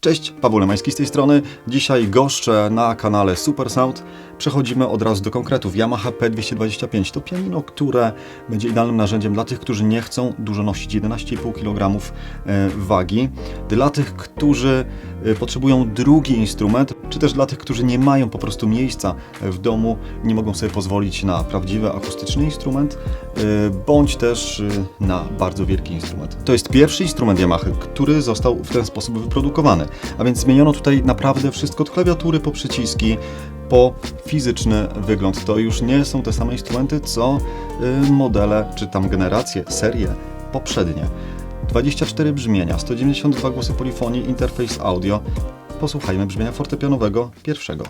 Cześć, Paweł Lemański z tej strony. Dzisiaj goszczę na kanale Super Sound. Przechodzimy od razu do konkretów. Yamaha P225 to pianino, które będzie idealnym narzędziem dla tych, którzy nie chcą dużo nosić 11,5 kg e, wagi, dla tych, którzy potrzebują drugi instrument, czy też dla tych, którzy nie mają po prostu miejsca w domu, nie mogą sobie pozwolić na prawdziwy akustyczny instrument, e, bądź też na bardzo wielki instrument. To jest pierwszy instrument Yamaha, który został w ten sposób wyprodukowany. A więc zmieniono tutaj naprawdę wszystko od klawiatury po przyciski, po fizyczny wygląd. To już nie są te same instrumenty, co y, modele, czy tam generacje, serie poprzednie. 24 brzmienia, 192 głosy polifonii, interfejs audio. Posłuchajmy brzmienia fortepianowego pierwszego.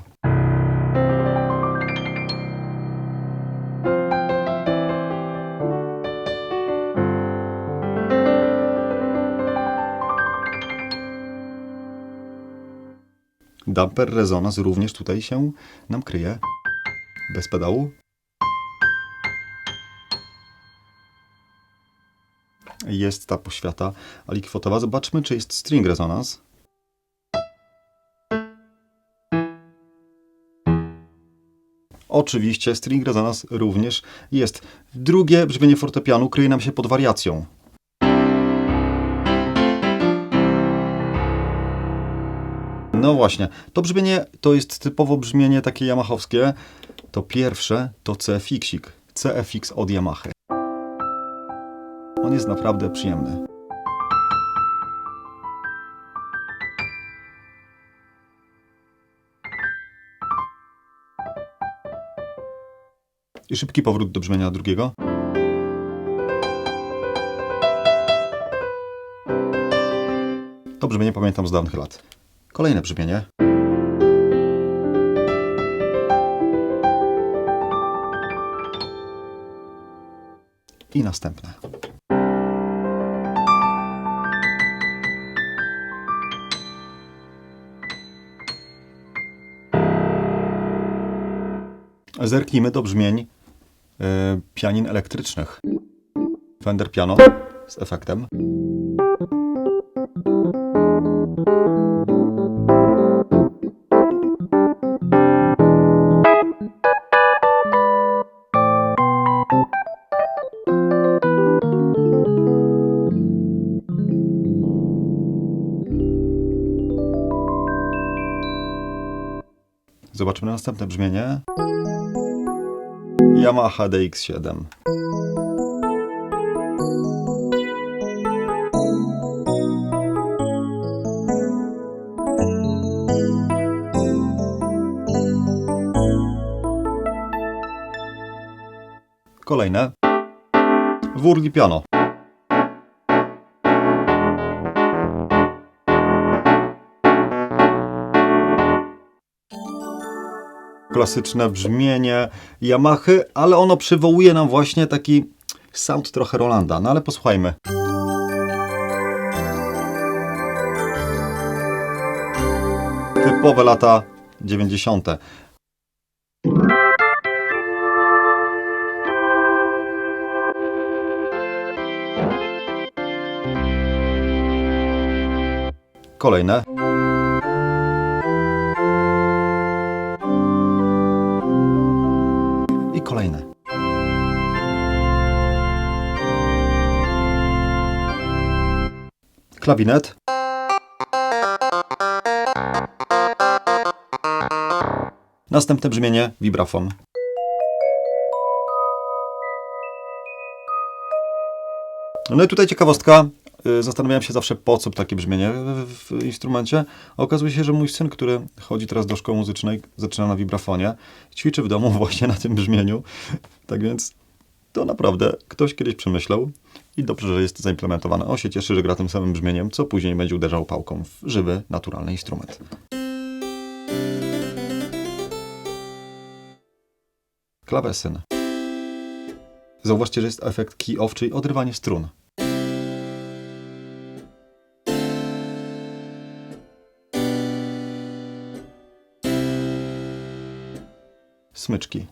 Damper rezonans również tutaj się nam kryje. Bez pedału. Jest ta poświata alikwotowa. Zobaczmy, czy jest string rezonans. Oczywiście string rezonans również jest. Drugie brzmienie fortepianu kryje nam się pod wariacją. No właśnie, to brzmienie to jest typowo brzmienie takie yamahowskie. To pierwsze to CFX-ik. CFX od Yamaha. On jest naprawdę przyjemny. I szybki powrót do brzmienia drugiego. To brzmienie pamiętam z dawnych lat. Kolejne brzmienie. I następne. Zerknijmy do brzmień e, pianin elektrycznych. Fender Piano z efektem. Zobaczmy następne brzmienie. Yamaha DX7. Kolejne. Wurli piano. Klasyczne brzmienie Yamahy, ale ono przywołuje nam właśnie taki sound trochę Rolanda. No ale posłuchajmy. Typowe lata 90. Kolejne. I kolejne. Klawinet. Następne brzmienie vibrafon. No i tutaj ciekawostka. Y, Zastanawiałem się zawsze, po co takie brzmienie w, instrumencie. Okazuje się, że mój syn, który chodzi teraz do szkoły muzycznej, zaczyna na vibrafonie, ćwiczy w domu właśnie na tym brzmieniu. Tak więc to naprawdę ktoś kiedyś przemyślał i dobrze, że jest zaimplementowane. On się cieszy, że gra tym samym brzmieniem, co później będzie uderzał pałką w żywy, naturalny instrument. Klawesyn. Zauważcie, że jest efekt key off, czyli odrywanie strun. Smyczki.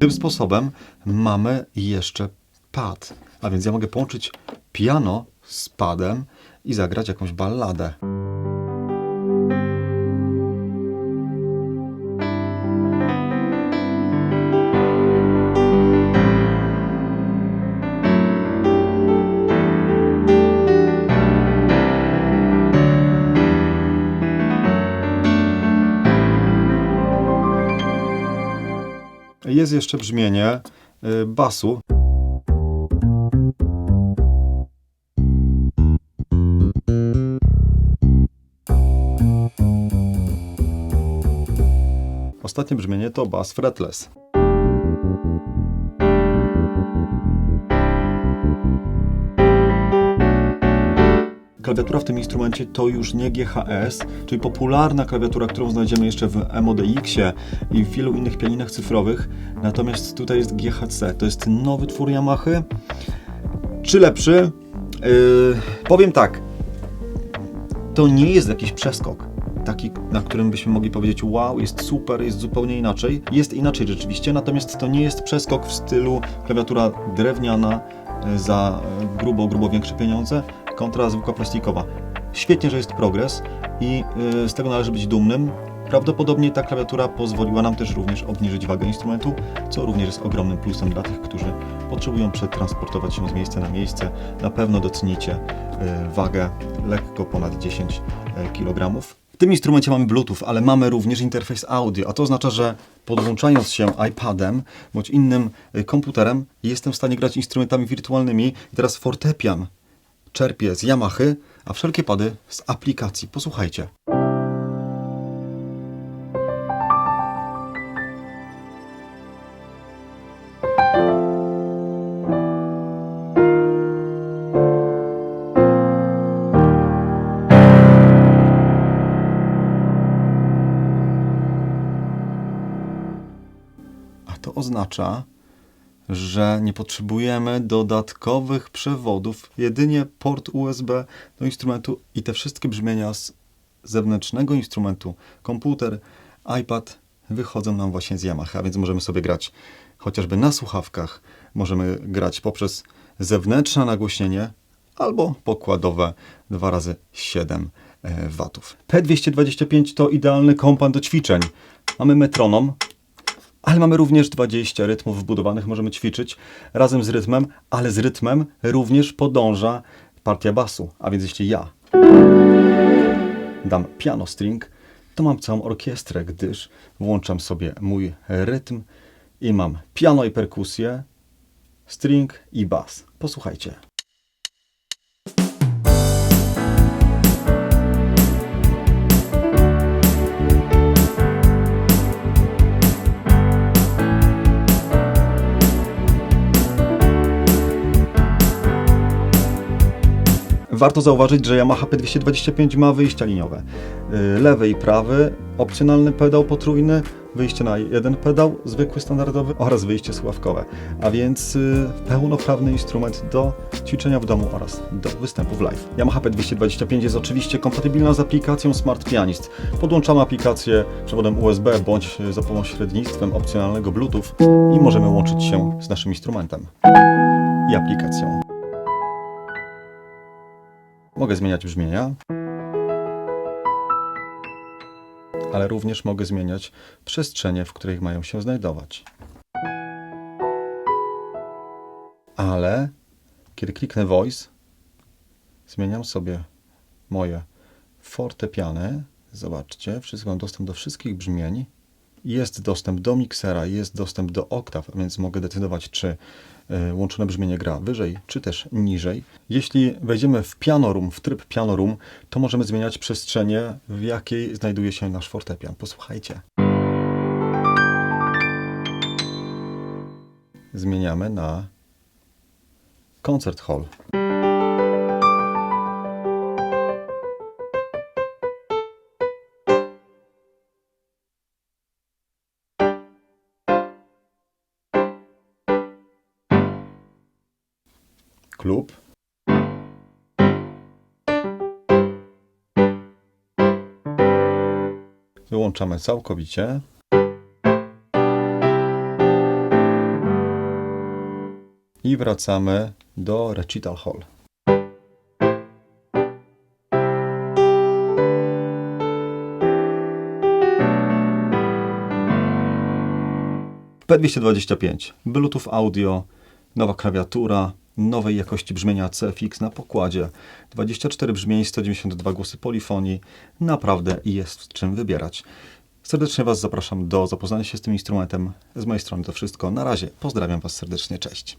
Tym sposobem mamy jeszcze pad. A więc ja mogę połączyć piano z padem i zagrać jakąś balladę. Jest jeszcze brzmienie y, basu. Ostatnie brzmienie to bas fretless. Klawiatura w tym instrumencie to już nie GHS, czyli popularna klawiatura, którą znajdziemy jeszcze w MODX-ie i w wielu innych pianinach cyfrowych. Natomiast tutaj jest GHC. To jest nowy twór Yamahy. Czy lepszy? Yy, powiem tak. To nie jest jakiś przeskok. Taki, na którym byśmy mogli powiedzieć, wow, jest super, jest zupełnie inaczej. Jest inaczej rzeczywiście, natomiast to nie jest przeskok w stylu klawiatura drewniana y, za y, grubo, grubo większe pieniądze kontra zwykła plastikowa. Świetnie, że jest progres i y, z tego należy być dumnym. Prawdopodobnie ta klawiatura pozwoliła nam też również obniżyć wagę instrumentu, co również jest ogromnym plusem dla tych, którzy potrzebują przetransportować się z miejsca na miejsce. Na pewno docenicie y, wagę lekko ponad 10 kg. W tym instrumencie mamy Bluetooth, ale mamy również interfejs audio, a to oznacza, że podłączając się iPadem bądź innym y, komputerem, jestem w stanie grać instrumentami wirtualnymi. I teraz fortepian czerpię z Yamahy, a wszelkie pady z aplikacji. Posłuchajcie. A to oznacza, że nie potrzebujemy dodatkowych przewodów, jedynie port USB do instrumentu i te wszystkie brzmienia z zewnętrznego instrumentu, komputer, iPad wychodzą nam właśnie z Yamaha, więc możemy sobie grać chociażby na słuchawkach, możemy grać poprzez zewnętrzne nagłośnienie albo pokładowe 2 razy 7 watów. P225 to idealny kompan do ćwiczeń. Mamy metronom, ale mamy również 20 rytmów wbudowanych, możemy ćwiczyć razem z rytmem, ale z rytmem również podąża partia basu. A więc jeśli ja dam piano string, to mam całą orkiestrę, gdyż włączam sobie mój rytm i mam piano i perkusję, string i bas. Posłuchajcie. Warto zauważyć, że Yamaha P225 ma wyjścia liniowe. Yy, Lewy i prawy, opcjonalny pedał potrójny, wyjście na jeden pedał, zwykły, standardowy oraz wyjście słuchawkowe. A więc yy, pełnoprawny instrument do ćwiczenia w domu oraz do występów live. Yamaha P225 jest oczywiście kompatybilna z aplikacją Smart Pianist. Podłączamy aplikację przewodem USB bądź za pośrednictwem opcjonalnego Bluetooth i możemy łączyć się z naszym instrumentem i aplikacją. Mogę zmieniać brzmienia, ale również mogę zmieniać przestrzenie, w których mają się znajdować. Ale kiedy kliknę Voice, zmieniam sobie moje fortepiany. Zobaczcie, wszystko mam dostęp do wszystkich brzmień. Jest dostęp do miksera, jest dostęp do oktaw, więc mogę decydować, czy łączone brzmienie gra wyżej, czy też niżej. Jeśli wejdziemy w piano room, w tryb piano room, to możemy zmieniać przestrzenie, w jakiej znajduje się nasz fortepian. Posłuchajcie. Zmieniamy na koncert hall. Klub. Wyłączamy całkowicie. I wracamy do Recital Hall. P225, Bluetooth audio, nowa klawiatura, nowej jakości brzmienia CFX na pokładzie, 24 brzmień, 192 głosy polifonii, naprawdę jest czym wybierać. Serdecznie Was zapraszam do zapoznania się z tym instrumentem. Z mojej strony to wszystko. Na razie pozdrawiam Was serdecznie, cześć.